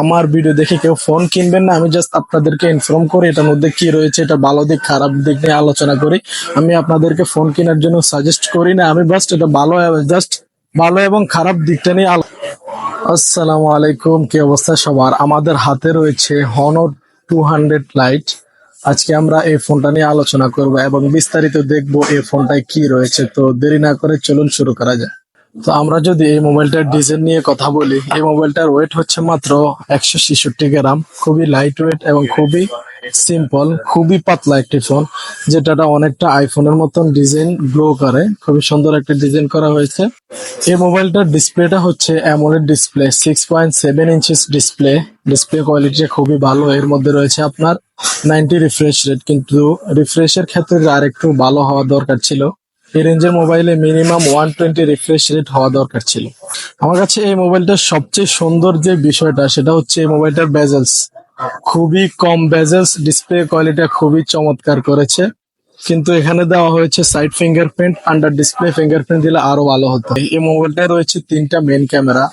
আমার ভিডিও দেখে কেউ ফোন কিনবেন না, আমি জাস্ট আপনাদেরকে ইনফর্ম করি এটার মধ্যে কি রয়েছে, এটা ভালো দিক, খারাপ দিক নিয়ে আলোচনা করি। আমি আপনাদেরকে ফোন কেনার জন্য সাজেস্ট করি না, আমি জাস্ট এটা ভালো জাস্ট ভালো এবং খারাপ দিকটা নিয়ে আলো আসসালামু আলাইকুম, কি অবস্থা সবার? আমাদের হাতে রয়েছে হনর টু হান্ড্রেড লাইট আজকে আমরা এই ফোনটা নিয়ে আলোচনা করব এবং বিস্তারিত দেখব এই ফোনটায় কি রয়েছে। তো দেরি না করে চলুন শুরু করা যায় তো আমরা যদি এই মোবাইলটার ডিজাইন নিয়ে কথা বলি এই মোবাইলটার ওয়েট হচ্ছে মাত্র একশো ছেষট্টি গ্রাম খুবই লাইট ওয়েট এবং খুবই সিম্পল খুবই পাতলা একটি ফোন যেটা অনেকটা আইফোনের মতন ডিজাইন গ্লো করে খুবই সুন্দর একটা ডিজাইন করা হয়েছে। এই মোবাইলটার ডিসপ্লেটা হচ্ছে AMOLED display six point seven inches display display quality খুবই ভালো এর মধ্যে রয়েছে আপনার নাইনটি রিফ্রেশ রেট কিন্তু রিফ্রেশের ক্ষেত্রে আর একটু ভালো হওয়া দরকার ছিল। এই রেঞ্জের মোবাইলে minimum one twenty refresh rate হওয়া দরকার ছিল। আমার কাছে এই মোবাইলটার সবচেয়ে সুন্দর যে বিষয়টা, সেটা হচ্ছে এই মোবাইলটার ব্যাজেলস খুবই কম ব্যাজেলস ডিসপ্লে কোয়ালিটি খুবই চমৎকার করেছে। কিন্তু এখানে দেওয়া হয়েছে side fingerprint, under display fingerprint দিলে আরও ভালো হতো। এই মোবাইলটায় রয়েছে তিনটা মেন ক্যামেরা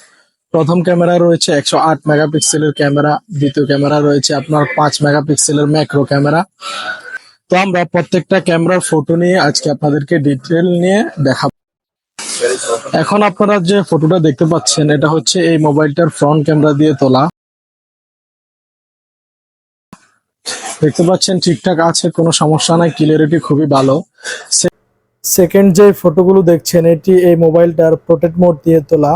প্রথম ক্যামেরা রয়েছে একশো আট মেগাপিক্সেলের ক্যামেরা দ্বিতীয় ক্যামেরা রয়েছে আপনার পাঁচ মেগাপিক্সেলের ম্যাক্রো ক্যামেরা তো আমরা প্রত্যেকটা ক্যামেরার ফটো নিয়ে আজকে আপনাদেরকে ডিটেল নিয়ে দেখাবো। এখন আপনারা যে ফটোটা দেখতে পাচ্ছেন, এটা হচ্ছে এই মোবাইলটার ফ্রন্ট ক্যামেরা দিয়ে তোলা। দেখতে পাচ্ছেন ঠিকঠাক আছে, কোনো সমস্যা নাই ক্লিয়ারিটি খুবই ভালো। সেকেন্ড যে ফটোগুলো দেখছেন, এটি এই মোবাইলটার প্রোটেক্ট মোড দিয়ে তোলা।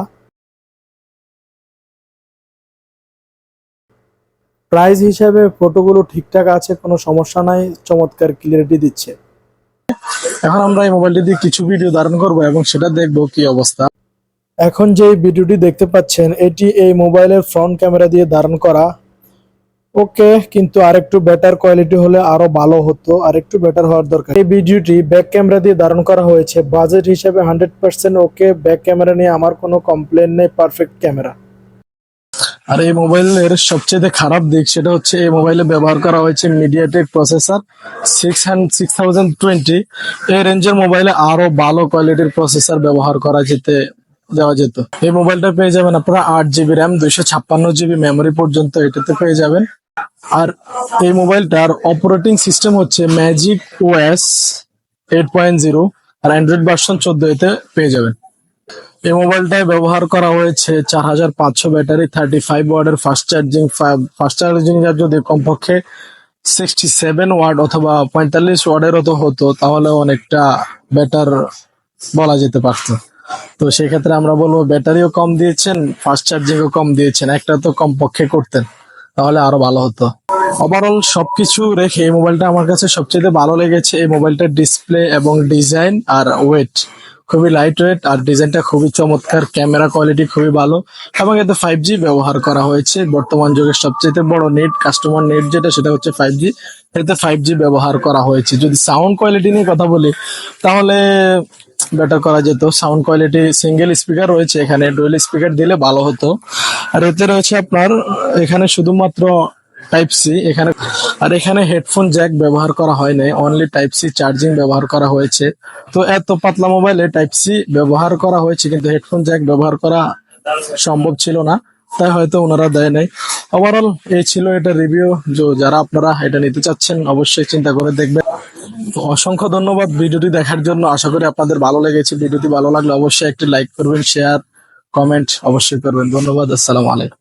প্রাইস হিসাবে ফটোগুলো ঠিকঠাক আছে কোনো সমস্যা নাই চমৎকার ক্লিয়ারিটি দিচ্ছে। এখন আমরা এই মোবাইলটি দিয়ে কিছু ভিডিও ধারণ করব এবং সেটা দেখব কি অবস্থা। এখন যে ভিডিওটি দেখতে পাচ্ছেন এটি এই মোবাইলের ফ্রন্ট ক্যামেরা দিয়ে ধারণ করা। ওকে কিন্তু আরেকটু বেটার কোয়ালিটি হলে আরও ভালো হতো আরেকটু বেটার হওয়ার দরকার। এই ভিডিওটি ব্যাক ক্যামেরা দিয়ে ধারণ করা হয়েছে বাজেট হিসেবে hundred percent okay back camera নিয়ে আমার কোনো কমপ্লেন নেই পারফেক্ট ক্যামেরা আর এই মোবাইলের সবচেয়ে খারাপ দিক সেটা হচ্ছে এই মোবাইলে ব্যবহার করা হয়েছে MediaTek processor six six thousand twenty এই রেঞ্জের মোবাইলে আরও ভালো কোয়ালিটির প্রসেসর ব্যবহার করা যেতে, দেওয়া যেত। এই মোবাইলটা পেয়ে যাবেন আপনারা আট জিবি র্যাম দুইশো ছাপ্পান্ন জিবি মেমোরি পর্যন্ত এটাতে পেয়ে যাবেন। আর এই মোবাইলটার অপারেটিং সিস্টেম হচ্ছে Magic OS eight point zero আর অ্যান্ড্রয়েড ভার্সন চোদ্দ এতে পেয়ে যাবেন। এই মোবাইলটায় ব্যবহার করা হয়েছে চার হাজার পাঁচশো ব্যাটারি থার্টি ফাইভ ওয়ার্ডের ফাস্ট চার্জিং ফাস্ট চার্জিং যদি কমপক্ষে সিক্সটি সেভেন ওয়ার্ড অথবা পঁয়তাল্লিশ ওয়ার্ডেরও তো হতো তাহলে অনেকটা বেটার বলা যেতে পারতো। তো সেক্ষেত্রে আমরা বলব ব্যাটারিও কম দিয়েছেন ফাস্ট চার্জিংও কম দিয়েছেন, একটা তো কমপক্ষে করতেন, তাহলে আরও ভালো হতো। ওভারঅল সবকিছু রেখে এই মোবাইলটা আমার কাছে সবচেয়ে ভালো লেগেছে, এই মোবাইলটার ডিসপ্লে এবং ডিজাইন আর ওয়েট খুবই লাইট ওয়েট আর ডিজাইনটা খুবই চমৎকার ক্যামেরা কোয়ালিটি খুবই ভালো এবং এতে ফাইভ জি ব্যবহার করা হয়েছে। বর্তমান যুগের সবচেয়ে বড় নেট কাস্টমার নেট যেটা, সেটা হচ্ছে ফাইভ জি এতে ফাইভ জি ব্যবহার করা হয়েছে। যদি সাউন্ড কোয়ালিটি নিয়ে কথা বলি, তাহলে বেটার করা যেত। সাউন্ড কোয়ালিটি সিঙ্গেল স্পিকার রয়েছে এখানে ডুয়েল স্পিকার দিলে ভালো হতো। আর এতে রয়েছে আপনার, এখানে শুধুমাত্র টাইপ সি এখানে আর এখানে হেডফোন জ্যাক ব্যবহার করা হয় নাই অনলি টাইপ সি চার্জিং ব্যবহার করা হয়েছে। তো এত পাতলা মোবাইলে টাইপ সি ব্যবহার করা হয়েছে, কিন্তু হেডফোন জ্যাক ব্যবহার করা সম্ভব ছিল না, তাই হয়তো ওনারা দেয় নাই। ওভারঅল এই ছিল এটা রিভিউ যারা আপনারা এটা নিতে চাচ্ছেন, অবশ্যই চিন্তা করে দেখবেন। অসংখ্য ধন্যবাদ ভিডিওটি দেখার জন্য। আশা করি আপনাদের ভালো লেগেছে। ভিডিওটি ভালো লাগলে অবশ্যই একটি লাইক করবেন শেয়ার কমেন্ট অবশ্যই করবেন। ধন্যবাদ, আসসালামু আলাইকুম।